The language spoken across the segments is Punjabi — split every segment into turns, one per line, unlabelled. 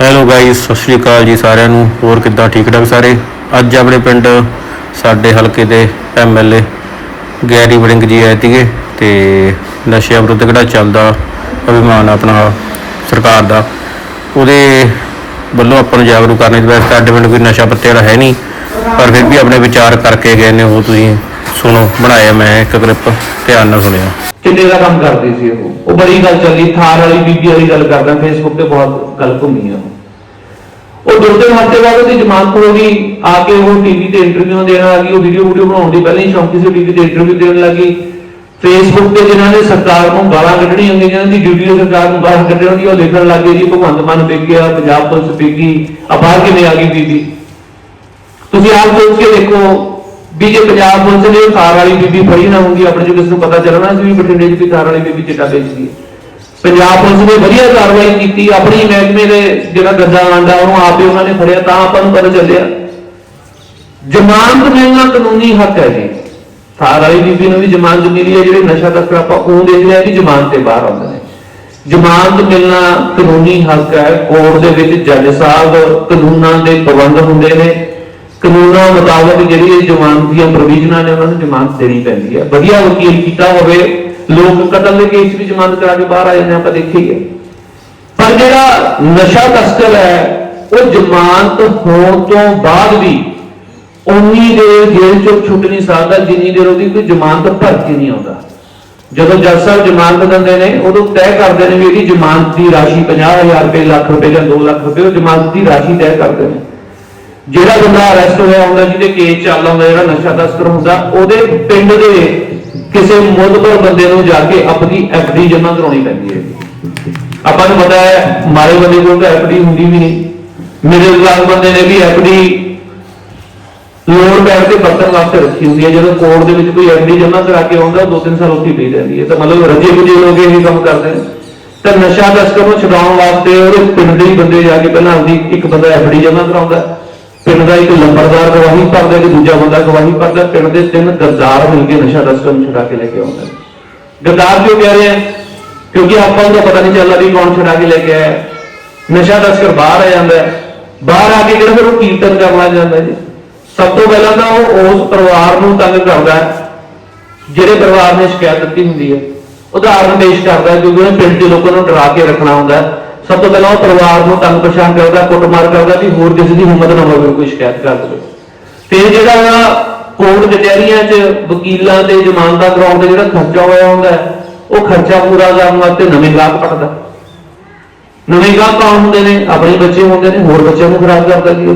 ਹੈਲੋ ਗਾਇਸ ਸਤਿ ਸ਼੍ਰੀ ਅਕਾਲ ਜੀ ਸਾਰਿਆਂ ਨੂੰ। ਹੋਰ ਕਿੱਦਾਂ ਠੀਕ ਠਾਕ ਸਾਰੇ? ਅੱਜ ਆਪਣੇ ਪਿੰਡ ਸਾਡੇ ਹਲਕੇ ਦੇ ਐਮਐਲਏ ਗੈਰੀ ਵੜਿੰਗ ਜੀ ਆਏ ਸੀਗੇ ਤੇ ਨਸ਼ਿਆਂ ਵਿਰੁੱਧ ਕਿਹੜਾ ਚੱਲਦਾ ਅਭਿਮਾਨ ਆਪਣਾ ਸਰਕਾਰ ਦਾ, ਉਹਦੇ ਵੱਲੋਂ ਆਪਾਂ ਨੂੰ ਜਾਗਰੂਕ ਕਰਨੇ ਦੀ ਵੈਸੇ ਸਾਡੇ ਪਿੰਡ ਕੋਈ ਨਸ਼ਾ ਪੱਤੇ ਵਾਲਾ ਹੈ ਨਹੀਂ, ਪਰ ਫਿਰ ਵੀ ਆਪਣੇ ਵਿਚਾਰ ਕਰਕੇ ਗਏ ਨੇ ਉਹ ਤੁਸੀਂ। ਸੁਣੋ, ਬਣਾਇਆ ਮੈਂ ਇੱਕ ਕਲਿੱਪ ਧਿਆਨ ਨਾਲ ਸੁਣਿਓ।
ਕਿੰਨੇ ਦਾ ਕੰਮ ਕਰਦੀ ਸੀ ਉਹ? ਉਹ ਬੜੀ ਗੱਲ ਚੱਲੀ, ਥਾਰ ਵਾਲੀ ਬੀਬੀ ਵਾਲੀ ਗੱਲ ਕਰਦਾ ਫੇਸਬੁੱਕ ਤੇ ਬਹੁਤ ਗੱਲ ਘੁੰਮੀ ਆ ਉਹ। ਉਹ ਹਫ਼ਤੇ ਬਾਅਦ ਉਹਦੀ ਜ਼ਮਾਨਤ ਹੋ ਗਈ, ਆ ਕੇ ਉਹ ਟੀਵੀ ਤੇ ਇੰਟਰਵਿਊ ਦੇਣ ਲੱਗੀ ਉਹ ਵੀਡੀਓ ਵੀਡੀਓ ਬਣਾਉਣ ਦੀ ਪਹਿਲਾਂ ਹੀ ਸ਼ੌਂਕੀ ਸੀ ਟੀਵੀ ਤੇ ਇੰਟਰਵਿਊ ਦੇਣ ਲੱਗੀ ਫੇਸਬੁੱਕ ਤੇ ਜਿਨ੍ਹਾਂ ਨੇ ਸਰਕਾਰ ਨੂੰ ਗਾਲਾਂ ਕੱਢਣੀਆਂ ਹੁੰਦੀਆਂ ਜਿਹਨਾਂ ਦੀ ਡਿਊਟੀ ਹੈ ਸਰਕਾਰ ਨੂੰ ਗਾਲਾਂ ਕੱਢਣ ਹੁੰਦੀ ਉਹ ਲਿਖਣ ਲੱਗੇ ਜੀ, ਭਗਵੰਤ ਮਾਨ ਵਿਕ ਪੰਜਾਬ ਪੁਲਿਸ ਵਿਕ ਗਈ, ਆ ਬਾਹਰ ਕਿਵੇਂ ਆ ਗਈ ਬੀਬੀ? ਤੁਸੀਂ ਆਪ ਸੋਚ ਕੇ ਦੇਖੋ ਵੀ ਜੇ ਪੰਜਾਬ ਪੁਲਿਸ ਨੇ ਉਹ ਕਾਰ ਵਾਲੀ ਬੀਬੀ ਫੜੀ ਨਾ ਹੁੰਦੀ ਆਪਣੇ ਜੋ ਕਿਸੇ ਨੂੰ ਪਤਾ ਚੱਲਣਾ ਸੀ ਵੀ ਬਠਿੰਡੇ 'ਚ ਵੀ ਕਾਰ ਵਾਲੀ ਬੀਬੀ ਚਿੱਟਾ ਵੇਚਦੀ ਹੈ ਪੰਜਾਬ ਪੁਲਿਸ ਨੇ ਵਧੀਆ ਕਾਰਵਾਈ ਕੀਤੀ, ਆਪਣੀ ਮਹਿਕਮੇ ਦੇ ਜਿਹੜਾ ਗੱਦਾ ਆਂਦਾ ਉਹਨੂੰ ਆਪੇ ਉਹਨਾਂ ਨੇ ਫੜਿਆ, ਤਾਂ ਆਪਾਂ ਨੂੰ ਪਤਾ ਚੱਲਿਆ। ਜ਼ਮਾਨਤ ਮਿਲਣਾ ਕਾਨੂੰਨੀ ਹੱਕ ਹੈ ਜੀ। ਕਾਰ ਵਾਲੀ ਬੀਬੀ ਨੂੰ ਵੀ ਜ਼ਮਾਨਤ ਮਿਲੀ ਹੈ, ਜਿਹੜੇ ਨਸ਼ਾ ਤਸਕਰ, ਆਪਾਂ ਉਹ ਦੇਖਦੇ ਆ ਕਿ ਜ਼ਮਾਨਤ ਤੇ ਬਾਹਰ ਆਉਂਦੇ ਨੇ। ਜ਼ਮਾਨਤ ਮਿਲਣਾ ਕਾਨੂੰਨੀ ਹੱਕ ਹੈ, ਕੋਰਟ ਦੇ ਵਿੱਚ ਜੱਜ ਸਾਹਿਬ ਕਾਨੂੰਨਾਂ ਦੇ ਪਾਬੰਦ ਹੁੰਦੇ ਨੇ। ਕਾਨੂੰਨਾਂ ਮੁਤਾਬਕ ਜਿਹੜੀ ਇਹ ਜ਼ਮਾਨਤ ਦੀਆਂ ਪ੍ਰੋਵੀਜ਼ਨਾਂ ਨੇ ਉਹਨਾਂ ਨੂੰ ਜ਼ਮਾਨਤ ਦੇਣੀ ਪੈਂਦੀ ਹੈ ਵਧੀਆ ਵਕੀਲ ਕੀਤਾ ਹੋਵੇ, ਲੋਕ ਕਤਲ ਦੇ ਕੇਸ ਵੀ ਜ਼ਮਾਨਤ ਕਰਾ ਕੇ ਬਾਹਰ ਆ ਜਾਂਦੇ ਆਪਾਂ ਦੇਖੀਏ ਪਰ ਜਿਹੜਾ ਨਸ਼ਾ ਤਸਕਰ ਹੈ, ਉਹ ਜ਼ਮਾਨਤ ਹੋਣ ਤੋਂ ਬਾਅਦ ਵੀ ਉਨੀ ਦੇਰ ਜੇਲ੍ਹ ਚੋਂ ਛੁੱਟ ਨਹੀਂ ਸਕਦਾ, ਜਿੰਨੀ ਦੇਰ ਉਹਦੀ ਕੋਈ ਜ਼ਮਾਨਤ ਭਰ ਕੇ ਨਹੀਂ ਆਉਂਦਾ। ਜਦੋਂ ਜੱਜ ਸਾਹਿਬ ਜ਼ਮਾਨਤ ਦਿੰਦੇ ਨੇ, ਉਦੋਂ ਤੈਅ ਕਰਦੇ ਨੇ ਵੀ ਇਹਦੀ ਜ਼ਮਾਨਤ ਦੀ ਰਾਸ਼ੀ 50000 ਰੁਪਏ, ਲੱਖ ਰੁਪਏ ਜਾਂ 2 ਲੱਖ ਰੁਪਏ, ਉਹ ਜ਼ਮਾਨਤ ਦੀ ਰਾਸ਼ੀ ਤੈਅ ਕਰਦੇ ਨੇ। ਜਿਹੜਾ ਬੰਦਾ ਅਰੈਸਟ ਹੋਇਆ ਹੁੰਦਾ, ਜਿਹਦੇ ਕੇਸ ਚੱਲਦਾ ਹੁੰਦਾ, ਜਿਹੜਾ ਨਸ਼ਾ ਤਸਕਰ ਹੁੰਦਾ, ਉਹਦੇ ਪਿੰਡ ਦੇ ਕਿਸੇ ਮੁੱਦਬਰ ਬੰਦੇ ਨੂੰ ਜਾ ਕੇ ਆਪਣੀ ਐਫਡੀ ਜਮ੍ਹਾਂ ਕਰਾਉਣੀ ਪੈਂਦੀ ਹੈ। ਆਪਾਂ ਨੂੰ ਪਤਾ ਹੈ ਮਾਰੇ ਬੰਦੇ ਕੋਲ ਤਾਂ ਐਫਡੀ ਹੁੰਦੀ ਵੀ ਨਹੀਂ। ਮੇਰੇ ਲਾਲ ਬੰਦੇ ਨੇ ਵੀ ਐਫਡੀ ਲੋਨ ਪੈਣ ਤੇ ਵਰਤਣ ਵਾਸਤੇ ਰੱਖੀ ਹੁੰਦੀ ਹੈ। ਜਦੋਂ ਕੋਰਟ ਦੇ ਵਿੱਚ ਕੋਈ ਐਫਡੀ ਜਮ੍ਹਾਂ ਕਰਾ ਕੇ ਆਉਂਦਾ ਦੋ ਤਿੰਨ ਸਾਲ ਉੱਥੇ ਪਈ ਰਹਿੰਦੀ ਹੈ। ਤਾਂ ਮਤਲਬ ਰੱਜੇ ਬੁਝੇ ਲੋਕ ਇਹ ਕੰਮ ਕਰਦੇ ਨੇ। ਤਾਂ ਨਸ਼ਾ ਤਸਕਰ ਨੂੰ ਛਡਾਉਣ ਵਾਸਤੇ ਉਹਦੇ ਪਿੰਡ ਦੇ ਹੀ ਬੰਦੇ ਜਾ ਕੇ ਪਹਿਲਾਂ ਆਪਦੀ ਇੱਕ ਬੰਦਾ ਐਫਡੀ ਜਮ੍ਹਾਂ ਕਰਾਉਂਦਾ। ਪਿੰਡ ਦਾ ਇੱਕ ਲੰਬੜਦਾਰ ਗਵਾਹੀ ਭਰਦਾ ਤੇ ਦੂਜਾ ਬੰਦਾ ਗਵਾਹੀ ਭਰਦਾ, ਪਿੰਡ ਦੇ ਤਿੰਨ ਗੱਦਾਰ ਮਿਲ ਕੇ ਨਸ਼ਾ ਤਸਕਰ ਨੂੰ ਛੁਡਾ ਕੇ ਲੈ ਕੇ ਆਉਂਦਾ। ਨੇ ਗੱਦਾਰ ਕਿਉਂ ਕਹਿ ਰਹੇ ਆ? ਕਿਉਂਕਿ ਆਪਾਂ ਨੂੰ ਤਾਂ ਪਤਾ ਨਹੀਂ ਚੱਲਦਾ ਵੀ ਕੌਣ ਛੁਡਾ ਕੇ ਲੈ ਕੇ ਆਇਆ। ਨਸ਼ਾ ਤਸਕਰ ਬਾਹਰ ਆ ਜਾਂਦਾ ਬਾਹਰ ਆ ਕੇ ਜਿਹੜਾ ਫਿਰ ਉਹ ਕੀਰਤਨ ਕਰਨ ਲੱਗ ਜਾਂਦਾ ਜੀ? ਸਭ ਤੋਂ ਪਹਿਲਾਂ ਤਾਂ ਉਹ ਉਸ ਪਰਿਵਾਰ ਨੂੰ ਤੰਗ ਕਰਦਾ ਜਿਹੜੇ ਪਰਿਵਾਰ ਨੇ ਸ਼ਿਕਾਇਤ ਦਿੱਤੀ ਹੁੰਦੀ ਹੈ। ਉਦਾਹਰਨ ਪੇਸ਼ ਕਰਦਾ ਕਿਉਂਕਿ ਉਹਨੇ ਪਿੰਡ ਦੇ ਲੋਕਾਂ ਨੂੰ ਡਰਾ ਕੇ ਰੱਖਣਾ ਹੁੰਦਾ ਸਭ ਤੋਂ ਪਹਿਲਾਂ ਉਹ ਪਰਿਵਾਰ ਨੂੰ ਤੰਗ ਪਛਾਣ ਕਰਦਾ, ਕੁੱਟਮਾਰ ਕਰਦਾ ਵੀ ਹੋਰ ਕਿਸੇ ਦੀ ਹਿੰਮਤ ਨਾ ਹੋਵੇ, ਕੋਈ ਸ਼ਿਕਾਇਤ ਕਰ ਦੇਵੇ। ਫਿਰ ਜਿਹੜਾ ਕੋਰਟ ਕਚਹਿਰੀਆਂ 'ਚ ਵਕੀਲਾਂ ਤੇ ਜ਼ਮਾਨਤਾਂ ਕਰਾਉਣ ਦਾ ਜਿਹੜਾ ਖਰਚਾ ਹੋਇਆ ਹੁੰਦਾ ਉਹ ਖਰਚਾ ਪੂਰਾ ਕਰਨ ਵਾਸਤੇ ਨਵੇਂ ਗਾਹਕ ਪੜਦਾ ਨਵੇਂ ਗਾਹਕ ਕੌਣ ਹੁੰਦੇ ਨੇ, ਆਪਣੇ ਬੱਚੇ ਹੁੰਦੇ ਨੇ, ਹੋਰ ਬੱਚਿਆਂ ਨੂੰ ਖਰਾਬ ਕਰਦਾ ਜੀ ਉਹ।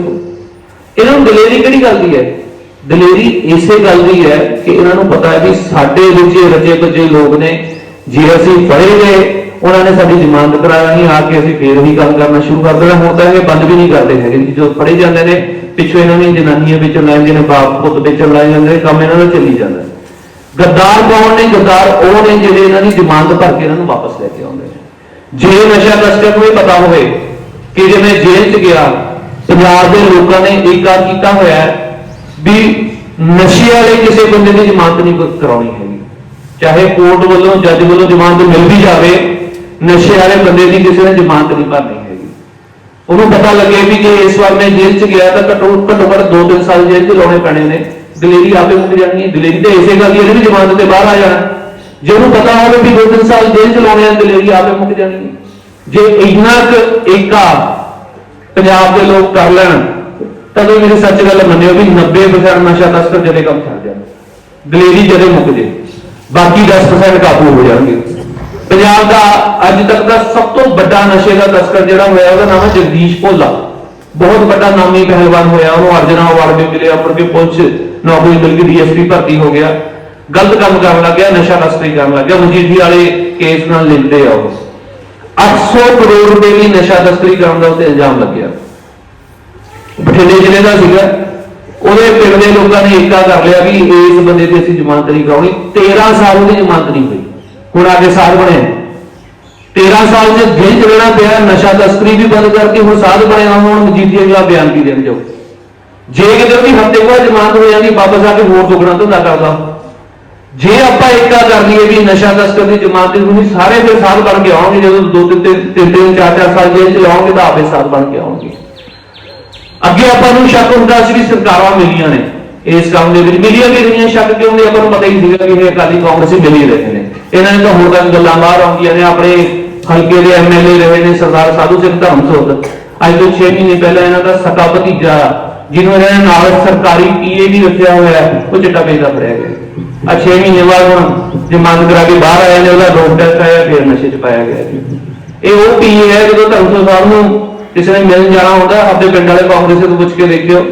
ਇਹਨਾਂ ਨੂੰ ਦਲੇਰੀ ਕਿਹੜੀ ਗੱਲ ਦੀ ਹੈ? ਦਲੇਰੀ ਇਸੇ ਗੱਲ ਦੀ ਹੈ ਕਿ ਇਹਨਾਂ ਨੂੰ ਪਤਾ ਹੈ ਵੀ ਸਾਡੇ ਵਿੱਚ ਇਹ ਰਜੇ ਬੱਜੇ ਲੋਕ ਨੇ, ਜੇ ਅਸੀਂ ਫੜੇ ਗਏ ਉਹਨਾਂ ਨੇ ਸਾਡੀ ਜ਼ਮਾਨਤ ਕਰਾਣੀ ਆ ਕੇ ਅਸੀਂ ਫੇਰ ਉਹੀ ਕੰਮ ਕਰਨਾ ਸ਼ੁਰੂ ਕਰ ਦੇਣਾ। ਹੁਣ ਤਾਂ ਇਹ ਬੰਦ ਵੀ ਨਹੀਂ ਕਰਦੇ ਹੈਗੇ ਜੀ। ਜਦੋਂ ਫੜੇ ਜਾਂਦੇ ਨੇ, ਪਿੱਛੋਂ ਇਹਨਾਂ ਦੀਆਂ ਜਨਾਨੀਆਂ ਵਿੱਚ ਲੈ ਜਾਂਦੇ ਬਾਪ ਪੁੱਤ ਵਿੱਚ ਲੈ ਜਾਂਦੇ ਕੰਮ ਇਹਨਾਂ ਦਾ ਚੱਲੀ ਜਾਂਦਾ। ਗੱਦਾਰ ਕੌਣ ਨੇ? ਗੱਦਾਰ ਉਹ ਨੇ ਜਿਹੜੇ ਇਹਨਾਂ ਦੀ ਜ਼ਮਾਨਤ ਭਰ ਕੇ ਇਹਨਾਂ ਨੂੰ ਵਾਪਸ ਲੈ ਕੇ ਆਉਂਦੇ ਨੇ। ਜੇ ਨਸ਼ਾ ਤਸਕਰ ਨੂੰ ਇਹ ਪਤਾ ਹੋਵੇ ਕਿ ਜਿਵੇਂ ਜੇਲ੍ਹ 'ਚ ਗਿਆ, ਪੰਜਾਬ ਦੇ ਲੋਕਾਂ ਨੇ ਏਕਾ ਕੀਤਾ ਹੋਇਆ ਵੀ ਨਸ਼ੇ ਵਾਲੇ ਕਿਸੇ ਬੰਦੇ ਦੀ ਜ਼ਮਾਨਤ ਨਹੀਂ ਕਰਾਉਣੀ ਹੈਗੀ। ਚਾਹੇ ਕੋਰਟ ਵੱਲੋਂ ਜੱਜ ਵੱਲੋਂ ਜ਼ਮਾਨਤ ਮਿਲ ਵੀ ਜਾਵੇ ਨਸ਼ੇ ਵਾਲੇ ਬੰਦੇ ਦੀ ਕਿਸੇ ਨੇ ਜ਼ਮਾਨਤ ਨਹੀਂ ਭਰਨੀ ਹੈਗੀ। ਉਹਨੂੰ ਪਤਾ ਲੱਗੇ ਵੀ ਜੇ ਇਸ ਵਾਰ ਮੈਂ ਜੇਲ੍ਹ 'ਚ ਗਿਆ ਤਾਂ ਘੱਟੋ ਘੱਟੋ ਘੱਟ 2-3 ਸਾਲ ਜੇਲ੍ਹ 'ਚ ਲਾਉਣੇ ਪੈਣੇ ਨੇ। ਦਲੇਰੀ ਆਪੇ ਮੁੱਕ ਜਾਣੀ ਹੈ। ਦਲੇਰੀ ਤਾਂ ਇਸੇ ਗੱਲ ਦੀ ਹੈ ਜਿਹੜੀ ਜ਼ਮਾਨਤ ਤੇ ਬਾਹਰ ਆ ਜਾਣਾ। ਜੇ ਉਹਨੂੰ ਪਤਾ ਹੋਵੇ ਵੀ 2-3 ਸਾਲ ਜੇਲ੍ਹ 'ਚ ਲਾਉਣੇ ਆ, ਦਲੇਰੀ ਆਪੇ ਮੁੱਕ ਜਾਣੀ ਹੈ। ਜੇ ਇੰਨਾ ਕੁ ਏਕਾ ਪੰਜਾਬ ਦੇ ਲੋਕ ਕਰ ਲੈਣ, ਤਾਂ ਮੇਰੀ ਸੱਚ ਗੱਲ ਮੰਨਿਓ ਵੀ 90% ਨਸ਼ਾ ਤਸਕਰ ਜਦੇ ਕੰਮ ਛੱਡ ਜਾਣ। ਦਲੇਰੀ ਜਦੇ ਮੁੱਕ ਜੇ, ਬਾਕੀ 10% ਕਾਬੂ ਹੋ ਜਾਣਗੇ। ਪੰਜਾਬ ਦਾ ਅੱਜ ਤੱਕ ਦਾ ਸਭ ਤੋਂ ਵੱਡਾ ਨਸ਼ੇ ਦਾ ਤਸਕਰ ਜਿਹੜਾ ਹੋਇਆ, ਉਹਦਾ ਨਾਮ ਹੈ ਜਗਦੀਸ਼ ਭੋਲਾ। ਬਹੁਤ ਵੱਡਾ ਨਾਮੀ ਪਹਿਲਵਾਨ ਹੋਇਆ, ਉਹਨੂੰ ਅਰਜਨਾ ਅਵਾਰਡ ਵੀ ਮਿਲਿਆ ਪਰ ਕਿ ਪੁਲਿਸ ਨੌਕਰੀ ਮਿਲ ਗਈ, ਡੀਐਸਪੀ ਭਰਤੀ ਹੋ ਗਿਆ। ਗਲਤ ਕੰਮ ਕਰਨ ਲੱਗ ਗਿਆ, ਨਸ਼ਾ ਤਸਕਰੀ ਕਰਨ ਲੱਗ ਗਿਆ ਮਜੀਠੀ ਵਾਲੇ ਕੇਸ ਨਾਲ ਲਿੰਕਦੇ ਆ ਉਹ। 800 ਕਰੋੜ ਰੁਪਏ ਦੀ ਨਸ਼ਾ ਤਸਕਰੀ ਕਰਨ ਦਾ ਉੱਤੇ ਇਲਜ਼ਾਮ ਲੱਗਿਆ। ਬਠਿੰਡੇ ਜ਼ਿਲ੍ਹੇ ਦਾ ਸੀਗਾ। ਉਹਦੇ ਪਿੰਡ ਦੇ ਲੋਕਾਂ ਨੇ ਏਕਾ ਕਰ ਲਿਆ ਵੀ ਇਸ ਬੰਦੇ ਤੇ ਅਸੀਂ ਜ਼ਮਾਨਤ ਨਹੀਂ ਕਰਾਉਣੀ। 13 ਸਾਲ ਉਹਦੀ ਜ਼ਮਾਨਤ ਨਹੀਂ ਹੋਈ। ਹੁਣ ਆਗੇ ਸਾਧ ਬਣੇ। 13 ਸਾਲ ਚ ਦਿਨ ਰਹਿਣਾ ਪਿਆ, ਨਸ਼ਾ ਤਸਕਰੀ ਵੀ ਬੰਦ ਕਰਕੇ ਹੁਣ ਸਾਧ ਬਣਿਆ ਹੁਣ ਮਜੀਠੀ ਅਗਲਾ ਬਿਆਨ ਕੀ ਦੇਣ ਜਾਓ ਜੇ ਕਿਤੇ ਉਹਦੀ ਹਫ਼ਤੇ ਬਾਅਦ ਜ਼ਮਾਨਤ ਹੋ ਜਾਂਦੀ, ਵਾਪਸ ਆ ਕੇ ਹੋਰ ਦੁਗਣਾ ਧੰਦਾ ਕਰਦਾ। ਜੇ ਆਪਾਂ ਏਕਾ ਕਰ ਲਈਏ ਵੀ ਨਸ਼ਾ ਤਸਕਰ ਦੀ ਜਮਾਨਤ ਦੀ ਤੁਸੀਂ ਸਾਰੇ ਫਿਰ ਸਾਧ ਬਣ ਕੇ ਆਉਣਗੇ, ਜਦੋਂ ਦੋ ਤਿੰਨ ਤਿੰਨ ਤਿੰਨ ਤਿੰਨ, ਚਾਰ ਚਾਰ ਸਾਲ ਜੇਲ੍ਹ ਚ ਲਾਓਗੇ ਤਾਂ ਆਪੇ ਸਾਧ ਬਣ ਕੇ ਆਉਣਗੇ। ਅੱਗੇ ਆਪਾਂ ਨੂੰ ਸ਼ੱਕ ਹੁੰਦਾ ਸੀ ਵੀ ਸਰਕਾਰਾਂ ਮਿਲੀਆਂ ਨੇ। ਇਸ ਕੰਮ ਦੇ ਵਿੱਚ ਮਿਲੀਆਂ ਵੀ ਰਹੀਆਂ, ਸ਼ੱਕ ਕਿਉਂ ਨਹੀਂ? ਆਪਾਂ ਨੂੰ ਪਤਾ ਹੀ ਸੀਗਾ ਕਿ ਇਹ ਅਕਾਲੀ ਕਾਂਗਰਸੀ ਮਿਲ ਹੀ ਰਹੇ ਨੇ। ਇਹਨਾਂ ਨੇ ਤਾਂ ਹੋਰ ਤੱਕ ਗੱਲਾਂ ਬਾਹਰ ਆਉਂਦੀਆਂ ਨੇ, ਆਪਣੇ ਹਲਕੇ ਦੇ ਐਮਐਲਏ ਰਹੇ ਨੇ, ਸਰਦਾਰ ਸਾਧੂ ਸਿੰਘ ਧਰਮਸੋਤ। ਅੱਜ ਤੋਂ 6 ਮਹੀਨੇ ਪਹਿਲਾਂ ਇਹਨਾਂ ਦਾ ਸਕਾ ਭਤੀਜਾ ਜਿਹਨੂੰ ਇਹਨਾਂ ਨੇ ਨਾਲ ਸਰਕਾਰੀ ਪੀਏ ਵੀ ਰੱਖਿਆ ਹੋਇਆ ਉਹ ਚਿੱਟਾ ਵੇਚਦਾ ਫੜਿਆ ਗਿਆ। ਆ 6 ਮਹੀਨੇ ਬਾਅਦ ਹੁਣ ਜ਼ਮਾਨਤ ਕਰਾ ਕੇ ਬਾਹਰ ਆਇਆ ਨੇ, ਉਹਦਾ ਰੋਕ ਟੈਸਟ ਆਇਆ, ਫਿਰ ਨਸ਼ੇ 'ਚ ਪਾਇਆ ਗਿਆ। ਇਹ ਉਹ ਪੀਏ ਹੈ ਜਦੋਂ ਧਰਮਸੋਤ ਸਾਹਿਬ ਨੂੰ ਕਿਸੇ ਨੇ ਮਿਲਣ ਜਾਣਾ ਹੁੰਦਾ ਆਪਣੇ ਪਿੰਡ ਵਾਲੇ ਕਾਂਗਰਸ ਤੋਂ ਪੁੱਛ ਕੇ ਦੇਖਿਓ,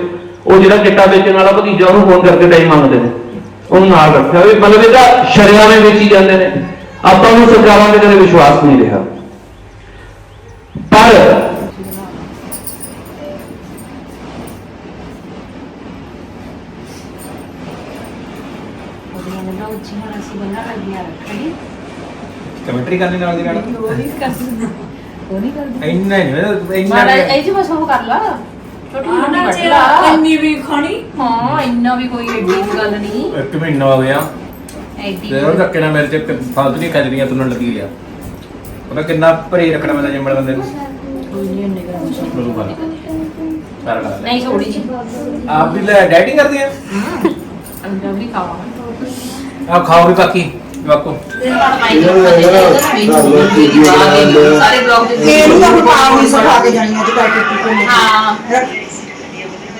ਉਹ ਜਿਹੜਾ ਚਿੱਟਾ ਵੇਚਣ ਵਾਲਾ ਭਤੀਜਾ ਉਹਨੂੰ ਫੋਨ ਕਰਕੇ ਟਾਈਮ ਮੰਗਦੇ ਨੇ। ਉਹਨੂੰ ਨਾਲ ਰੱਖਿਆ ਵੀ ਮਤਲਬ ਇਹਦਾ ਸ਼ਰਿਆਵੇਂ ਵੇਚੀ ਜਾਂਦੇ ਨੇ। ਆਪਾਂ ਨੂੰ ਸਰਕਾਰਾਂ ਦੇ ਕਦੇ ਵਿਸ਼ਵਾਸ ਨਹੀਂ ਰਿਹਾ। ਪਰ
ਕਮੈਂਟਰੀ ਕਰਨੀ ਨਾਲ ਦੀ ਨਾਲ?
ਉਹ ਨਹੀਂ ਕਰਦੀ। ਉਹ ਨਹੀਂ ਕਰਦੀ।
ਇੰਨਾ ਨਹੀਂ ਇੰਨਾ
ਇਹ ਜੀ ਬਸ ਉਹ ਕਰ ਲਾ। ਛੋਟੀ ਕੱਟ
ਚਿਹਰਾ
ਲਾ
ਇੰਨੀ ਵੀ ਖਾਣੀ?
ਹਾਂ ਇੰਨਾ ਵੀ ਕੋਈ ਏਡੀ ਜਿਹੀ ਗੱਲ ਨਹੀਂ।
ਇੱਕ ਮਹੀਨਾ ਹੋ ਗਿਆ।
ਐਡੀ
ਤੇ ਉਹ ਧੱਕੇ ਨਾਲ ਮੇਰੇ ਚ ਫਾਲਤੂ ਨਹੀਂ ਖਜਰੀਆਂ ਤੁੰਨ ਲੱਗੀ ਆ। ਉਹਦਾ ਕਿੰਨਾ ਭਰੇ ਰੱਖਣਾ ਮੈਂ ਜੰਮਣ ਬੰਦੇ ਨੂੰ। ਮੈਨੂੰ ਬਾਲਾ ਸਾਰਾ ਕਰ
ਨਹੀਂ ਥੋੜੀ ਜੀ
ਆਪ ਵੀ ਲੈ ਡਾਈਟਿੰਗ ਕਰਦੀ ਆ
ਅੰਦਰ ਵੀ ਖਾਵਾਂ
ਆਪ ਖਾਓ ਵੀ ਬਾਕੀ ਵਾਕੋ
ਸਾਰੇ ਬਲੌਗ ਦੇ
ਇਹਨੂੰ ਤਾਂ ਪਾ ਨਹੀਂ ਸਿਖਾ ਕੇ ਜਾਣੀਆਂ ਤੇ ਕਰਕੇ ਕੀ ਕਰਨੀ
ਹਾਂ।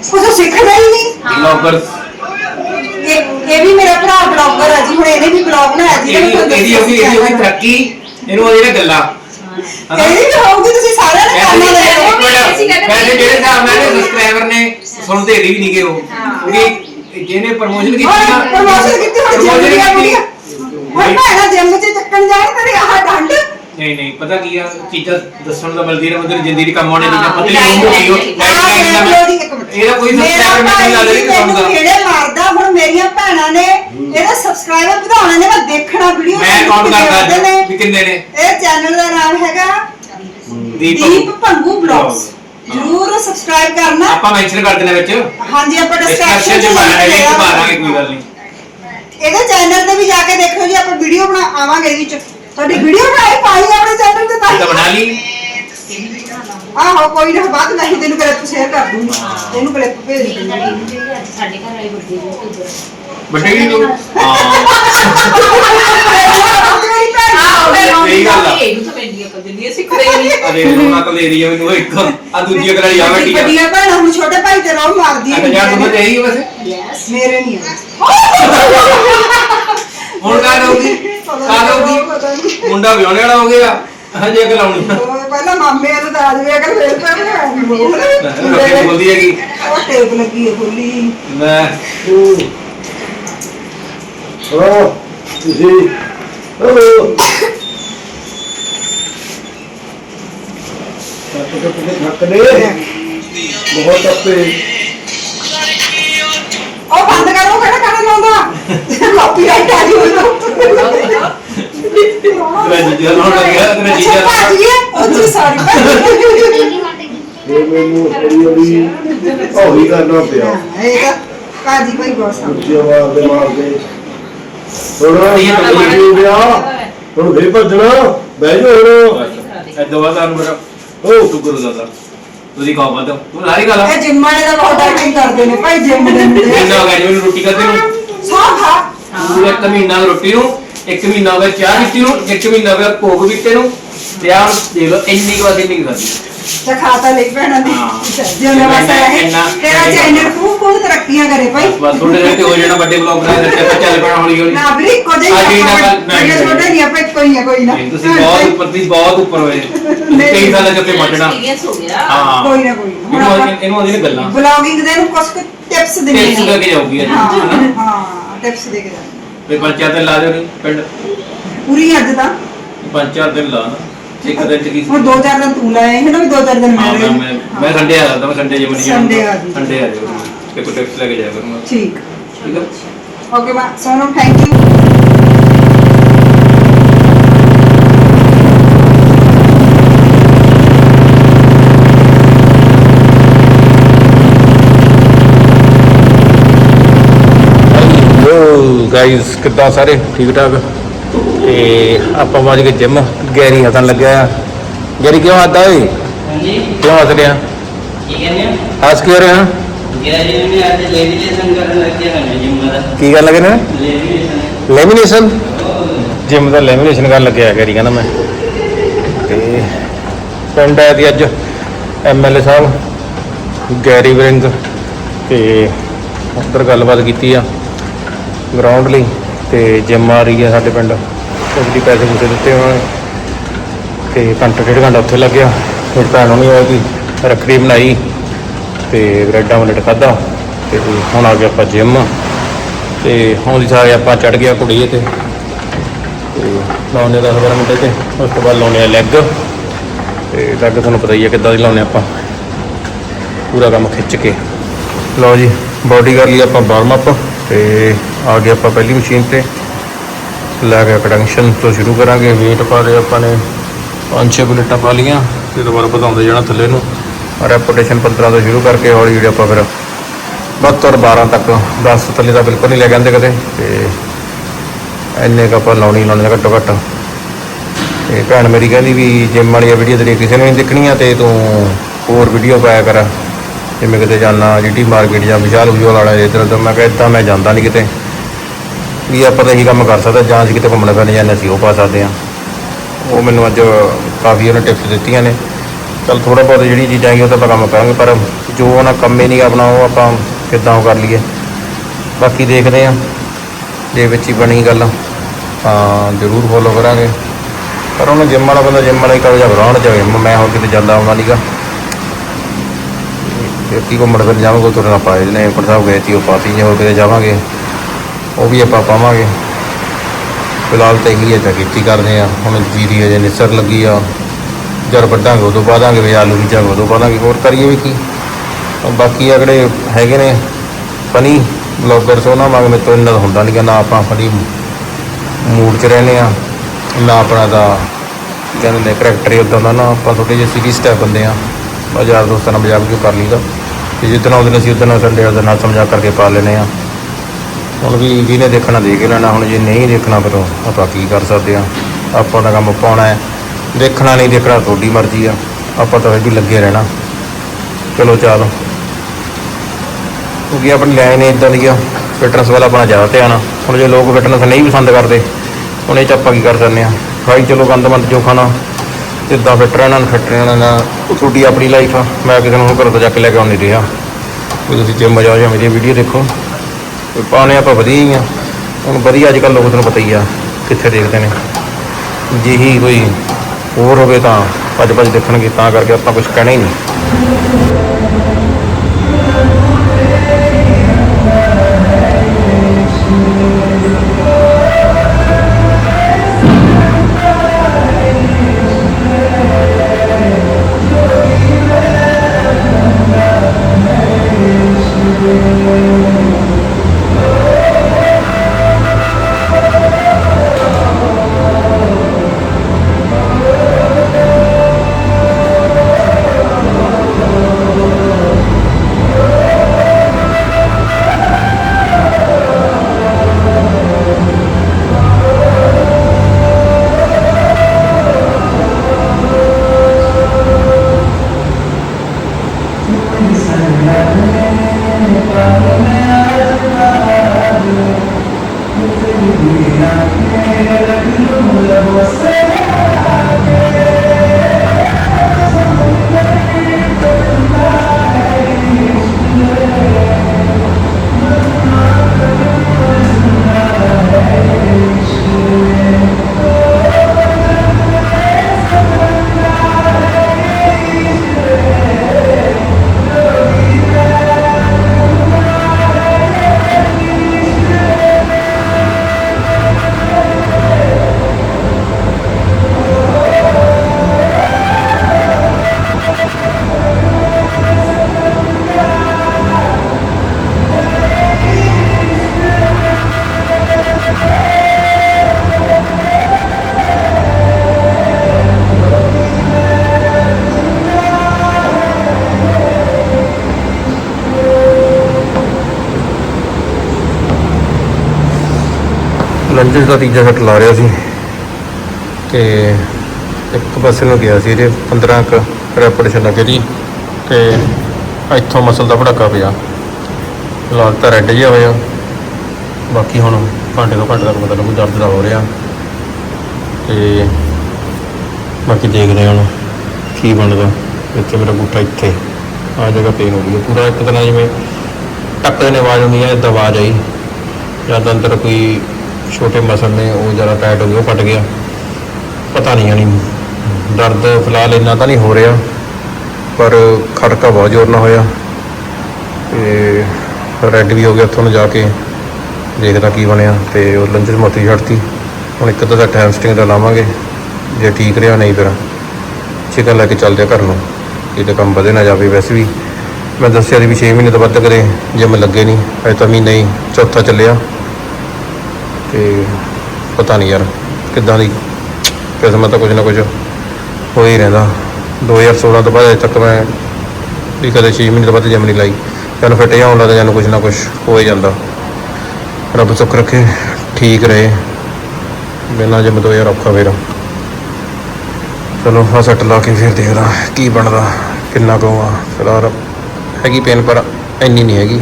ਉਹ ਤਾਂ ਸਿੱਖਦਾ ਹੀ ਨਹੀਂ
ਬਲੌਗਰਸ
ਇਹ ਇਹ ਵੀ ਮੇਰਾ ਭਰਾ ਬਲੌਗਰ ਹੈ ਜੀ ਹੁਣ ਇਹਨੇ ਵੀ ਬਲੌਗ ਬਣਾਇਆ ਜੀ
ਇਹਦੀ ਇਹਦੀ ਹੋਗੀ ਇਹਦੀ ਹੋਗੀ ਤਰੱਕੀ ਇਹਨੂੰ ਉਹਦੀ ਨਾ ਗੱਲਾਂ। ਹਨਾ?
ਇਹਦੀ ਵੀ ਹੋਊਗੀ ਤੁਸੀਂ ਸਾਰਿਆਂ ਨੇ
ਵੈਸੇ
ਕਰਨਾ।
ਜਿਹੜੇ-
ਲੈ
ਇੱਕ ਮਿੰਟ, ਵੈਸੇ ਜਿਹੜੇ ਹਿਸਾਬ ਨਾਲ ਸਬਸਕ੍ਰਾਈਬਰ ਨੇ? ਸੁਣਦੇ ਇਹਦੀ ਵੀ ਨਹੀਂ ਗਏ ਉਹ। ਕਿਉਂਕਿ ਜਿਹਨੇ ਪ੍ਰਮੋਸ਼ਨ ਕੀਤੀ ਨਾ
ਪ੍ਰਮੋਸ਼ਨ ਕੀਤੀ ਹੁਣ
ਕੀਤੀ।
ਕੁੜੀਆਂ ਹੁਣ ਭੈਣਾ ਜਿਮ ਚ ਚੱਕਣ ਜਾਣ ਤੇ ਆਹ ਡੰਡ।
ਨਹੀਂ ਨਹੀਂ ਪਤਾ ਕੀ ਆ? ਚੀਜ਼ਾਂ ਦੱਸਣ ਦਾ ਮਿਲਦੀ ਰਹੇ ਮਤਲਬ ਜ਼ਿੰਦਗੀ ਦੀ ਕੰਮ ਆਉਣੇ ਦੀਆਂ
ਹਾਂ,
ਪਤਲੀ
diet
ਹੋ ਗਈ ਉਹ ਦਾ। ਇਹਦਾ ਕੋਈ ਸਬਸਕ੍ਰਾਈਬਰ ਨਹੀਂ
ਭਾਈ
ਨਹੀਂ
ਮੈਨੂੰ
ਸੁਣਦਾ
ਕਿਹੜੇ ਮਾਰਦਾ? ਹੁਣ ਮੇਰੀਆਂ ਭੈਣਾਂ ਨੇ ਇਹਦਾ ਸਬਸਕ੍ਰਾਈਬਰ ਵਧਾਉਣਾ ਨੇ ਮੈਂ ਦੇਖਣਾ ਵੀਡੀਓ
ਮੈਂ ਕਾਊਂਟ ਕਰਦਾ ਵੀ ਕਿੰਨੇ ਨੇ?
ਇਹ ਚੈਨਲ ਦਾ ਨਾਮ ਹੈਗਾ
ਦੀਪ
ਭੰਗੂ ਬਲੌਗਸ ਜਰੂਰ ਸਬਸਕ੍ਰਾਈਬ ਕਰਨਾ।
ਆਪਾਂ ਮੈਂਸ਼ਨ ਕਰ ਦੇਣਾ ਵਿੱਚ।
ਹਾਂਜੀ ਆਪਾਂ
ਡਿਸਕ੍ਰਿਪਸ਼ਨ
ਡਿਸਕ੍ਰਿਪਸ਼ਨ
ਚ ਦਾਂਗੇ ਕੋਈ ਗੱਲ ਨਹੀਂ।
ਇਹਦੇ ਚੈਨਲ ਤੇ ਵੀ ਜਾ ਕੇ ਦੇਖੋ ਜੀ ਆਪਾਂ ਵੀਡੀਓ ਬਣਾ ਆਵਾਂਗੇ ਇਹਦੇ ਵਿੱਚ। ਤੁਹਾਡੀ ਵੀਡੀਓ ਬਣਾਈ ਪਾਈ ਆਪਣੇ ਚੈਨਲ ਤੇ
ਇਹ ਤਾਂ ਬਣਾ
ਤਾਂ
ਲਈ।
ਆਹੋ ਕੋਈ ਨਾ ਬਾਅਦ ਮੈਂ ਹੀ ਤੈਨੂੰ ਕਲਿੱਪ ਸ਼ੇਅਰ ਕਰ ਦੂੰਗੀ। ਤੈਨੂੰ ਕਲਿੱਪ ਭੇਜ ਦੂੰਗੀ।
ਸਾਡੇ ਘਰ ਵਾਲੀ ਵੱਡੀ ਜੀ
ਵੱਡੇ ਵੀ ਨੂੰ ਹਾਂ।
ਮੇਰੀ ਭੈਣ
ਸਹੀ ਗੱਲ ਆ।
ਇਹਨੂੰ ਤਾਂ ਪੈਂਦੀ ਆ ਕਦੇ ਨਹੀਂ ਸਿੱਖ ਰਹੀ ਨਹੀਂ
ਅਰੇ ਏਰੀਆ ਮੈਨੂੰ ਇੱਕ। ਆ ਦੂਜੀ ਅਗਰ ਵਾਲੀ ਆਵੇ ਠੀਕ ਆ
ਵੱਡੀਆਂ ਭੈਣਾਂ ਹੁਣ ਛੋਟੇ ਭਾਈ ਤੇ ਰੋਹ ਮਾਰਦੀ
ਅੱਛਾ ਯਾਰ ਤੁਮ ਤੇ ਹੀ ਵੈਸੇ।
ਮੇਰੇ ਨਹੀਂ ਆ
ਹੁਣ ਕਾ ਰਹੂਗੀ ਕਾ ਰਹੂਗੀ ਮੁੰਡਾ ਵਿਆਹਣੇ ਵਾਲਾ ਹੋ ਗਿਆ? ਹਜੇ ਆ।
ਉਹ ਪਹਿਲਾਂ ਮਾਮੇ ਤਾਂ ਆ ਜਾਵੇ ਅਗਰ ਫੇਰ ਤਾਂ ਬੋਲ
ਬੋਲਦੀ ਹੈਗੀ।
ਉਹ ਟੇਪ ਲੱਗੀ ਹੈ ਖੁੱਲੀ।
ਮੈਂ
ਹਾਂ। ਤੁਸੀਂ। ਕੱਟ ਕੇ ਥੱਕ ਦੇ ਬਹੁਤ ਟੱਪੇ
ਉਹ ਬੰਦ ਕਰੋ ਕਿਹੜਾ ਗਾਣਾ ਲਾਉਂਦਾ ਕਾਪੀਰਾਈਟ ਆ? ਜੀ ਉਹਨੂੰ
ਤੇਰਾ ਜੀਜਾ ਲਾਉਣ ਲੱਗਿਆ ਤੇਰਾ
ਅੱਛਾ
ਜੀਜਾ
ਭਾਜੀ ਹੈ ਉਹ ਜੀ ਸੌਰੀ ਭਾਜੀ।
ਇਹ ਮੈਨੂੰ ਹੌਲੀ ਹੌਲੀ ਹੌਲੀ ਕਰਨਾ ਪਿਆ।
ਹਾਂ, ਇਹ ਤਾਂ ਭਾਜੀ ਭਾਈ ਬਹੁਤ ਸਾਂ
ਉੱਚੀ ਆਵਾਜ਼ ਦੇ ਮਾਰਦੇ ਥੋੜਾ ਹੋ ਗਿਆ। ਹੁਣ ਫੇਰ ਭੱਜਣਾ। ਬਹਿ ਜਾ ਹੁਣ।
ਐਦੋਂ ਬਾਅਦ ਤੁਹਾਨੂੰ ਮੇਰਾ।
ਓ
ਤੂੰ ਗੁਰੂ ਤੁਸੀਂ ਖਾਓ ਬਾਦ ਤੂੰ ਸਾਰੀ ਗੱਲ
ਇਹ ਜਿੰਮ ਵਾਲੇ ਦਾ ਬਹੁਤ ਐਕਟਿੰਗ ਕਰਦੇ ਨੇ ਭਾਈ ਜਿੰਮ ਦੇ ਮੁੰਡੇ।
ਮਹੀਨਾ ਹੋ ਗਿਆ ਜੀ ਮੈਨੂੰ ਰੋਟੀ ਕਰਦੇ ਨੂੰ
ਸਾਹ ਖਾ।
ਪੂਰਾ ਇੱਕ ਮਹੀਨਾ ਰੋਟੀ ਨੂੰ ਇੱਕ ਮਹੀਨਾ ਹੋ ਗਿਆ ਚਾਹ ਪੀਤੀ ਨੂੰ ਇੱਕ ਮਹੀਨਾ ਹੋ ਗਿਆ ਭੋਗ ਪੀਤੇ ਨੂੰ। ਤੇ ਆਹ ਦੇਖ ਲਓ ਇੰਨੀ ਕੁ ਵਾਦੀ ਨਹੀਂ ਕਰਦੀ
ਤੇ ਖਾਤਾ ਲਈ ਭੈਣਾਂ ਦੀ
ਹਾਂ।
ਜਿਉਂਦੇ ਵਾਸਤੇ ਰਹੇ
ਇੰਨਾ-
ਤੇਰਾ ਚੈਨਲ ਖੂਬ ਖੂਬ ਤਰੱਕੀਆਂ ਕਰੇ ਭਾਈ।
ਬਸ ਥੋੜੇ ਜਿਹੇ ਤੇ ਹੋ ਜਾਣਾ ਵੱਡੇ ਬਲੌਗ ਬਣਾ ਦੇ ਤੇ ਆਪਾਂ ਚੱਲ ਪੈਣਾ ਹੌਲੀ ਹੌਲੀ।
ਨਾ ਵੀਰੇ ਇੱਕੋ ਜਿਹੀ
ਅੱਜ ਹੀ ਨਾ
ਆਪਾਂ
ਕੱਲ੍ਹ ਮੈਂ
ਜਿਹੜੇ ਛੋਟੇ ਨਹੀਂ ਆਪਾਂ ਹੀ ਆ ਕੋਈ ਨਾ।
ਨਹੀਂ, ਤੁਸੀਂ ਬਹੁਤ ਉੱਪਰ ਤੁਸੀਂ ਬਹੁਤ ਉੱਪਰ ਹੋਏ।
ਨਹੀਂ।
ਕਈ ਸਾਲਾਂ ਚ ਉੱਤੇ ਪਹੁੰਚਣਾ
ਐਕਸਪੀਰੀਅੰਸ ਹੋ ਗਿਆ।
ਹਾਂ।
ਕੋਈ ਨਾ ਕੋਈ ਨਾ। ਹੁਣ
ਇਹਨੂੰ
ਆਪਾਂ
ਆਉਂਦੀਆਂ- ਇਹਨੂੰ ਆਉਂਦੀਆਂ ਨੇ ਗੱਲਾਂ।
ਬਲੌਗਿੰਗ ਦੇ ਨੂੰ ਕੁਝ ਟਿਪਸ ਦਿੰਦੇ
ਟਿਪਸ ਦੇ ਕੇ ਜਾਊਗੀ। ਅੱਜ
ਹਾਂ।
ਹਨਾ
ਹਾਂ। ਟਿਪਸ ਦੇ ਕੇ ਜਾਂਦੇ
ਵੀ ਪੰਚਾਇਤ ਤੇ ਲਾ ਦਿਓ ਨਹੀਂ ਪਿੰਡ।
ਪੂਰੀ ਅੱਜ ਤਾਂ।
ਪੰਜ ਚਾਰ ਦਿਨ ਲਾ ਨਾ। ਇੱਕ ਦਿਨ ਚ ਕੀ
ਹੁਣ ਦੋ ਚਾਰ ਦਿਨ ਤੂੰ ਲਾਇਆ ਹੈ ਨਾ ਵੀ ਦੋ ਚਾਰ ਦਿਨ
ਹਾਂ
ਮੈਂ
ਮੈਂ। ਮੈਂ ਮੈਂ ਸੰਡੇ ਆ ਜਾਂਦਾ ਮੈਂ ਸੰਡੇ ਜਿਵੇਂ ਨਹੀਂ
Sunday ਆ ਜੀ।
ਸੰਡੇ ਆ ਜਾਊਗਾ ਤੇ ਕੋਈ ਟਿਪਸ ਲੈ ਕੇ ਜਾਇਆ ਕਰੂੰਗਾ
ਠੀਕ।
ਠੀਕ ਹੈ
ਓਕੇ ਬਾ Sonam thank you
hello guys ਕਿੱਦਾਂ ਸਾਰੇ? ਠੀਕ ਠਾਕ? ਤੇ ਆਪਾਂ ਵਾਜ ਕੇ ਜਿਮ ਗੈਰੀ ਹੱਸਣ ਲੱਗਿਆ ਆ। ਗੈਰੀ ਕਿਉਂ ਹੱਸਦਾ ਓਏ?
ਹਾਂਜੀ।
ਕਿਉਂ ਹੱਸ ਰਿਹਾ?
ਕੀ ਕਹਿੰਦੇ
ਹੱਸ ਕਿਉਂ ਰਿਹਾ?
ਜੀ ਮੈਂ ਅੱਜ ਲੈਵੀਟੇਸ਼ਨ ਕਰਨ ਲੱਗਿਆ ਹਾਂ ਜਿੰਮ ਦਾ।
ਕੀ ਕਰਨ ਲੱਗੇ ਨੇ?
ਲੈਵੀਟੇਸ਼ਨ
ਲੈਮੀਨੇਸ਼ਨ ਜਿਮ ਦਾ ਲੈਮੀਨੇਸ਼ਨ ਕਰਨ ਲੱਗਿਆ ਗੈਰੀ ਕਹਿੰਦਾ ਮੈਂ। ਤੇ ਪਿੰਡ ਆਇਆ ਦੀ ਅੱਜ ਐਮਐਲਏ ਸਾਹਿਬ ਗੈਰੀ ਵਿੰਗ ਤੇ ਉੱਧਰ ਗੱਲਬਾਤ ਕੀਤੀ ਆ। ਗਰਾਊਂਡ ਲਈ ਤੇ ਜਿਮ ਆ ਰਹੀ ਹੈ ਸਾਡੇ ਪਿੰਡ। ਉਸ ਦੀ ਪੈਸੇ ਪੂਸੇ ਦਿੱਤੇ ਉਹਨਾਂ ਨੇ। ਤੇ ਘੰਟਾ ਡੇਢ ਘੰਟਾ ਉੱਥੇ ਲੱਗਿਆ। ਫਿਰ ਭੈਣ ਹੋਣੀ ਹੋਇਆ ਕਿ ਰੱਖੜੀ ਬਣਾਈ ਤੇ ਬ੍ਰੈਡ ਆਮਲੇਟ ਖਾਦਾ ਤੇ ਹੁਣ ਆ ਗਿਆ ਆਪਾਂ ਜਿਮ ਤੇ ਹੁਣ ਦੀ ਸਾਰੇ ਆਪਾਂ ਚੜ ਗਿਆ ਕੁੜੀਏ ਤੇ। ਤੇ ਲਾਉਣੇ ਦਾ 12 ਮਿੰਟ ਤੇ ਉਸ ਤੋਂ ਬਾਅਦ ਲਾਉਣੇ ਆ ਲੈਗ ਤੇ ਲੈਗ ਤੁਹਾਨੂੰ ਪਤਾ ਹੀ ਹੈ ਕਿੱਦਾਂ ਦੀ ਲਾਉਣੇ ਆਪਾਂ। ਪੂਰਾ ਕੰਮ ਖਿੱਚ ਕੇ। ਲਓ ਜੀ ਬਾਡੀ ਕਰ ਲਈ ਆਪਾਂ ਵਾਰਮ ਅਪ ਤੇ ਆ ਗਏ ਆਪਾਂ ਪਹਿਲੀ ਮਸ਼ੀਨ ਤੇ। ਲੈ ਕੇ ਕੰਡਕਸ਼ਨ ਤੋਂ ਸ਼ੁਰੂ ਕਰਾਂਗੇ। weight ਪਾ ਦੇ ਆਪਾਂ ਨੇ। ਪੰਜ ਛੇ ਪਲੇਟਾਂ ਪਾ ਲੀਆਂ ਤੇ ਦੁਬਾਰਾ ਵਧਾਉਂਦੇ ਜਾਣਾ ਥੱਲੇ ਨੂੰ। ਰੈਪੂਟੇਸ਼ਨ 15 ਤੋਂ ਸ਼ੁਰੂ ਕਰਕੇ ਹੌਲੀ ਹੌਲੀ ਆਪਾਂ ਫਿਰ 72 12 ਤੱਕ 10 ਥੱਲੇ ਤਾਂ ਬਿਲਕੁਲ ਨਹੀਂ ਲੈ ਜਾਂਦੇ ਕਦੇ। ਤੇ ਇੰਨੇ ਕੁ ਆਪਾਂ ਲਾਉਣੀ ਲਾਉਣੀ ਘੱਟੋ ਘੱਟ। ਤੇ ਭੈਣ ਮੇਰੀ ਕਹਿੰਦੀ ਵੀ ਜਿਮ ਵਾਲੀਆਂ ਵੀਡੀਓ ਤੇਰੀ ਕਿਸੇ ਨੇ ਨਹੀਂ ਦੇਖਣੀਆਂ ਤੇ ਤੂੰ ਹੋਰ ਵੀਡੀਓ ਪਾਇਆ ਕਰ। ਜਿਵੇਂ ਕਿਤੇ ਜਾਣਾ ਜੀਟੀ ਮਾਰਕੀਟ ਜਾਂ ਵਿਸ਼ਾਲ ਵਿਜੋਲ ਵਾਲਾ ਇੱਧਰ ਉੱਧਰ ਮੈਂ ਕਿਹਾ ਏਦਾਂ ਮੈਂ ਜਾਂਦਾ ਨਹੀਂ ਕਿਤੇ। ਵੀ ਆਪਾਂ ਤਾਂ ਇਹੀ ਕੰਮ ਕਰ ਸਕਦੇ, ਜਾਂ ਅਸੀਂ ਕਿਤੇ ਘੁੰਮਣ ਫਿਰਨ ਜਾਂਦੇ ਅਸੀਂ ਉਹ ਪਾ ਸਕਦੇ ਹਾਂ। ਉਹ ਮੈਨੂੰ ਅੱਜ ਕਾਫੀ ਉਹਨੇ ਟਿਪਸ ਦਿੱਤੀਆਂ ਨੇ। ਚਲ ਥੋੜਾ ਬਹੁਤ ਜਿਹੜੀ ਚੀਜ਼ਾਂ ਹੈਗੀਆਂ ਉਹ ਤਾਂ ਆਪਾਂ ਕੰਮ ਕਰਾਂਗੇ, ਪਰ ਜੋ ਉਹਨਾਂ ਕੰਮ ਹੀ ਨਹੀਂ ਆਪਣਾ, ਉਹ ਆਪਾਂ ਕਿੱਦਾਂ ਉਹ ਕਰ ਲਈਏ। ਬਾਕੀ ਦੇਖਦੇ ਹਾਂ, ਜੇ ਵਿੱਚ ਹੀ ਬਣੀ ਗੱਲ, ਤਾਂ ਜ਼ਰੂਰ ਫੋਲੋ ਕਰਾਂਗੇ। ਪਰ ਉਹਨਾਂ ਜਿੰਮ ਵਾਲਾ ਬੰਦਾ ਜਿੰਮ ਵਾਲਾ ਹੀ ਕਰ ਜਾ ਬਰਾਉਣ ਮੈਂ ਹੋਰ ਕਿਤੇ ਜਾਂਦਾ ਆਉਂਦਾ ਨਹੀਂਗਾ ਤੇ ਘੁੰਮਣ ਫਿਰ ਜਾਵਾਂਗੇ ਤੁਰਨਾ ਪਾਏ ਨੇ, ਉੱਪਰ ਸਾਹਿਬ ਗਏ ਸੀ, ਉਹ ਪਾਤੀ ਜੇ ਹੋਰ ਕਿਤੇ ਜਾਵਾਂਗੇ। ਉਹ ਵੀ ਆਪਾਂ ਪਾਵਾਂਗੇ। ਫਿਲਹਾਲ ਤਾਂ ਇਹੀ ਹੈ ਤਾਂ ਖੇਤੀ ਕਰਦੇ ਆ। ਹੁਣ ਜੀਰੀ ਅਜੇ ਨਿਸਰ ਲੱਗੀ ਆ। ਜਰ ਵੱਢਾਂਗੇ ਉਦੋਂ ਪਾਦਾਂਗੇ ਵੀ ਆਲੂ ਬੀਜਾਂਗੇ ਉਦੋਂ ਪਾਦਾਂਗੇ ਹੋਰ ਕਰੀਏ ਵੀ ਕੀ? ਬਾਕੀ ਅਗੜੇ ਹੈਗੇ ਨੇ ਫਨੀ ਬਲੌਗਰਸ ਉਹਨਾਂ ਵਾਂਗ ਮੇਰੇ ਤੋਂ ਇੰਨਾ ਤਾਂ ਹੁੰਦਾ ਨਹੀਂ ਨਾ ਆਪਾਂ ਫਨੀ ਮੂਡ 'ਚ ਰਹਿੰਦੇ ਆ, ਨਾ ਆਪਣਾ ਦਾ ਕੀ ਕਹਿੰਦੇ ਨੇ ਕਰੈਕਟਰ ਹੀ ਉਦਾਂ ਦਾ, ਨਾ ਆਪਾਂ ਥੋੜੇ ਜਿਹੇ ਸੀਰੀਅਸ ਟਾਈਪ ਬੰਦੇ ਆ। ਬਸ ਯਾਰ ਦੋਸਤਾਂ ਨਾਲ ਮਜ਼ਾਕ ਕਿਉਂ ਕਰ ਲਈਦਾ। ਤੇ ਜਿੱਦਣ ਆਉਂਦੇ ਨੇ ਅਸੀਂ ਉਦੋਂ ਸੰਡੇ ਵਾਲੇ ਨਾਲ ਸਮਝਾ ਕਰਕੇ ਪਾ ਲੈਨੇ ਆ। ਹੁਣ ਵੀ ਜਿਹਨੇ ਦੇਖਣਾ ਦੇਖ ਹੀ ਲੈਣਾ, ਹੁਣ ਜੇ ਨਹੀਂ ਦੇਖਣਾ ਫਿਰ ਆਪਾਂ ਕੀ ਕਰ ਸਕਦੇ ਆ ਆਪਾਂ ਦਾ ਕੰਮ ਪਾਉਣਾ ਹੈ। ਦੇਖਣਾ ਨਹੀਂ, ਦੇਖਣਾ ਤੁਹਾਡੀ ਮਰਜ਼ੀ ਆ। ਆਪਾਂ ਤਾਂ ਵੀ ਲੱਗੇ ਰਹਿਣਾ। ਚਲੋ ਚੱਲ। ਕਿਉਂਕਿ ਆਪਣੀ ਲਾਈਨ ਇਦਾਂ ਦੀ ਆ। ਫਿਟਨੈਸ ਵੱਲ ਆਪਣਾ ਜ਼ਿਆਦਾ ਧਿਆਨ ਆ। ਹੁਣ ਜੇ ਲੋਕ ਫਿਟਨੈਸ ਨਹੀਂ ਪਸੰਦ ਕਰਦੇ, ਹੁਣ ਇਹ 'ਚ ਆਪਾਂ ਕੀ ਕਰ ਸਕਦੇ ਆ ਖਾਈ ਚਲੋ ਗੰਦਮੰਦ ਜੋ ਖਾਣਾ, ਜਿੱਦਾਂ ਫਿੱਟ ਰਹਿਣਾ ਫਿੱਟ ਰਹਿਣਾ ਉਹ ਤੁਹਾਡੀ ਆਪਣੀ ਲਾਈਫ ਆ। ਮੈਂ ਕਿਸੇ ਨੂੰ ਘਰੋਂ ਤੋਂ ਜਾ ਕੇ ਲੈ ਕੇ ਆਉਣ ਨਹੀਂ ਰਿਹਾ। ਵੀ ਤੁਸੀਂ ਜਿੰਮ ਜਾਓ ਜਾਂ ਮੇਰੀ ਵੀਡੀਓ ਦੇਖੋ। ਪਾਣੇ ਆਪਾਂ ਵਧੀਆ ਹੀ ਆ। ਹੁਣ ਵਧੀਆ ਅੱਜ ਕੱਲ੍ਹ ਲੋਕ ਤੁਹਾਨੂੰ ਪਤਾ ਹੀ ਆ ਕਿੱਥੇ ਦੇਖਦੇ ਨੇ। ਜੇ ਹੀ ਕੋਈ ਹੋਰ ਹੋਵੇ ਤਾਂ ਭੱਜ ਭੱਜ ਦੇਖਣਗੇ, ਤਾਂ ਕਰਕੇ ਆਪਾਂ ਕੁਝ ਕਹਿਣਾ ਹੀ ਨਹੀਂ। ਲੰਜਸ ਦਾ ਤੀਜਾ ਸੈੱਟ ਲਾ ਰਿਹਾ ਸੀ। ਤੇ ਇੱਕ ਪਾਸੇ ਨੂੰ ਗਿਆ ਸੀ ਇਹਦੇ 15 ਕ ਰੈਪੀਟੇਸ਼ਨ ਲੱਗੇ ਦੀ ਤੇ ਇੱਥੋਂ ਮਸਲ ਦਾ ਭੜਕਾ ਪਿਆ। ਲਾਲ ਤਾਂ ਰੈੱਡ ਜਿਹਾ ਹੋਇਆ। ਬਾਕੀ ਹੁਣ ਘੰਟੇ ਤੋਂ ਘੰਟੇ ਤੱਕ ਪਤਾ ਲੱਗੂ ਦਰਦ ਦਾ ਹੋ ਰਿਹਾ। ਤੇ ਬਾਕੀ ਦੇਖਦੇ ਹਾਂ ਹੁਣ ਕੀ ਬਣਦਾ। ਇੱਥੇ ਮੇਰਾ ਬੂਟਾ ਇੱਥੇ। ਆ ਜਗ੍ਹਾ ਪੇਨ ਹੋ ਗਈ ਹੈ। ਪੂਰਾ ਇੱਕ ਤਰ੍ਹਾਂ ਜਿਵੇਂ ਟੱਕਦੇ ਨੇ ਆਵਾਜ਼ ਹੁੰਦੀ ਹੈ, ਇਦਾਂ ਆਵਾਜ਼ ਆਈ। ਜਦ ਅੰਦਰ ਕੋਈ ਛੋਟੇ ਮਸਲ ਨੇ, ਉਹ ਜ਼ਿਆਦਾ ਟਾਈਟ ਹੋ ਗਿਆ ਉਹ ਫਟ ਗਿਆ। ਪਤਾ ਨਹੀਂ ਯਾਨੀ ਦਰਦ ਫਿਲਹਾਲ ਇੰਨਾ ਤਾਂ ਨਹੀਂ ਹੋ ਰਿਹਾ, ਪਰ ਖੜਕਾ ਬਹੁਤ ਜ਼ੋਰ ਨਾਲ ਹੋਇਆ। ਤੇ ਰੈੱਡ ਵੀ ਹੋ ਗਿਆ ਉੱਥੋਂ ਜਾ ਕੇ, ਦੇਖਦਾ ਕੀ ਬਣਿਆ, ਤੇ ਉਹ ਲੰਜਰ ਮੋਤੀ ਛੱਡਤੀ। ਹੁਣ ਇੱਕ ਤਾਂ ਟਾਈਮ ਸਟਿੰਗ ਦਾ ਲਾਵਾਂਗੇ, ਜੇ ਠੀਕ ਰਿਹਾ ਨਹੀਂ ਫਿਰ ਚਿਕਨ ਲੈ ਕੇ ਚੱਲਦੇ ਆ ਘਰ ਨੂੰ। ਕਿਤੇ ਕੰਮ ਵਧੇ ਨਾ ਜਾਵੇ ਵੈਸੇ ਵੀ। ਮੈਂ ਦੱਸਿਆ ਸੀ ਵੀ 6 ਮਹੀਨੇ ਤੋਂ ਵੱਧ ਕਰੇ, ਜੇ ਮੈਂ ਲੱਗੇ ਨਹੀਂ, ਅਜੇ ਤਾਂ ਮਹੀਨਾ ਹੀ ਚੌਥਾ ਚੱਲਿਆ। ਤੇ ਪਤਾ ਨਹੀਂ ਯਾਰ ਕਿੱਦਾਂ ਦੀ ਕਿਸਮਤ ਤਾਂ ਕੁਝ ਨਾ ਕੁਝ ਹੋ ਹੀ ਰਹਿੰਦਾ। 2016 ਤੋਂ ਬਾਅਦ ਅਜੇ ਤੱਕ ਮੈਂ ਵੀ ਕਦੇ 6 ਮਹੀਨੇ ਤੋਂ ਬਾਅਦ ਜਿਮ ਨਹੀਂ ਲਾਈ। ਜਾਨੂੰ ਫਿੱਟ ਜਿਹਾ ਹੋਣ ਲੱਗਦਾ ਜਾਨੂੰ ਕੁਝ ਨਾ ਕੁਝ ਹੋ ਹੀ ਜਾਂਦਾ। ਰੱਬ ਸੁੱਖ ਰੱਖੇ, ਠੀਕ ਰਹੇ। ਬਿਨਾਂ ਜਿਮ ਤੋਂ ਯਾਰ ਔਖਾ ਫੇਰ। ਚਲੋ ਆ ਸੱਟ ਲਾ ਕੇ ਫਿਰ ਦੇਖਦਾ ਕੀ ਬਣਦਾ, ਕਿੰਨਾ ਕੁ ਆ ਫਿਲਹਾਲ ਹੈਗੀ ਪੇਨ ਪਰ ਇੰਨੀ ਨਹੀਂ ਹੈਗੀ।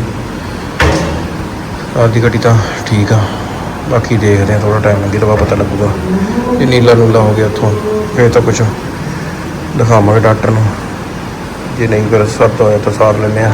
ਆਦੀ ਘਟੀ ਤਾਂ ਠੀਕ ਆ। ਬਾਕੀ ਦੇਖਦੇ ਆ ਥੋੜਾ ਟਾਈਮ ਲੱਗੇ ਤਾਂ ਪਤਾ ਲੱਗੂਗਾ ਜੇ ਨੀਲਾ ਨੂਲਾ ਹੋ ਗਿਆ ਉੱਥੋਂ ਫਿਰ ਤਾਂ ਕੁਝ ਦਿਖਾਵਾਂਗੇ ਡਾਕਟਰ ਨੂੰ। ਜੇ ਨਹੀਂ ਫਿਰ ਸਰਦ ਹੋਇਆ ਤਾਂ ਸਾਰ ਲੈਂਦੇ ਆ